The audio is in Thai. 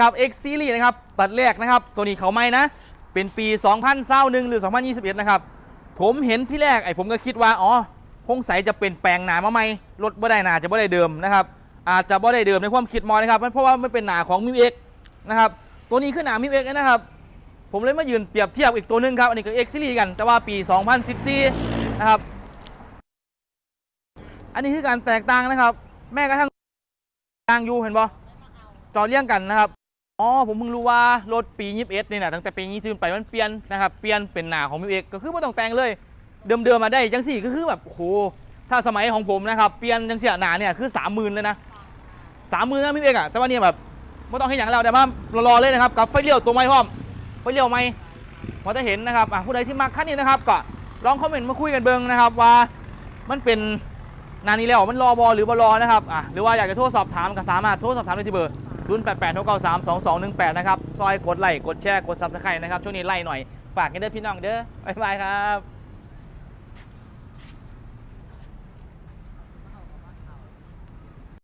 ครับ X Series นะครับตัดแรกนะครับ ตัวนี้เขาไม่นะ เป็นปี 2021หรือ 2021 นะครับ ผมเห็นที่แรกไอ้ผมก็คิดว่า อ๋อ คงใสจะเป็นแปลงหนามาใหมรถบ่ได้หนาจะบ่ได้เดิมนะครับ อาจจะบ่ได้เดิมในความคิดมอนะครับ เพราะว่ามันเป็นหนาของมิวเอ็กนะครับ ตัวนี้คือหนามิวเอ็กนะครับ ผมเลยมายืนเปรียบเทียบอีกตัวนึงครับ อันนี้ก็ X Series กัน แต่ว่าปี 2014 นะครับ อันนี้คือการแตกต่างนะครับ แม้กระทั่งต่างอยู่เห็นปะ จอเลี่ยงกันนะครับอ๋อผมเพิ่งรู้ว่ารถปี 21นี่นะตั้งแต่ปี20ไปมันเปลี่ยนนะครับเปลี่ยนเป็นหนาของมิวเอ็กก็คือไม่ต้องแต่งเลย เดิมๆมาได้จังสี่ก็คือแบบโอ้โหถ้าสมัยของผมนะครับเปลี่ยนจังเสียหนาเนี่ยคือสามหมื่นเลยนะสามหมื่นนะมิวเอ็กอะแต่ว่านี่แบบไม่ต้องให้อย่างเราแต่ว่ารอเลยนะครับกับไฟเลี้ยวตัวไม่พร้อมไฟเลี้ยวไม่พอจะเห็นนะครับอะผู้ใดที่มักคันนี้นะครับก็ลองคอมเมนต์มาคุยกันเบิ้งนะครับว่ามันเป็นนานนี้แล้วมันรอบอหรือบอรอนะครับอะหรือว่าอยากจะโทรสอบถามก็สามารถโทรสอบถามได้ที่เบอร์ 0 8 8 6 9 3 2 2 1 8 นะครับ ซอยกดไลค์กดแชร์ กดซับสไครต์นะครับ ช่วงนี้ไล่หน่อย ฝากกันเด้อพี่น้องเด้อบ๊ายบายครับ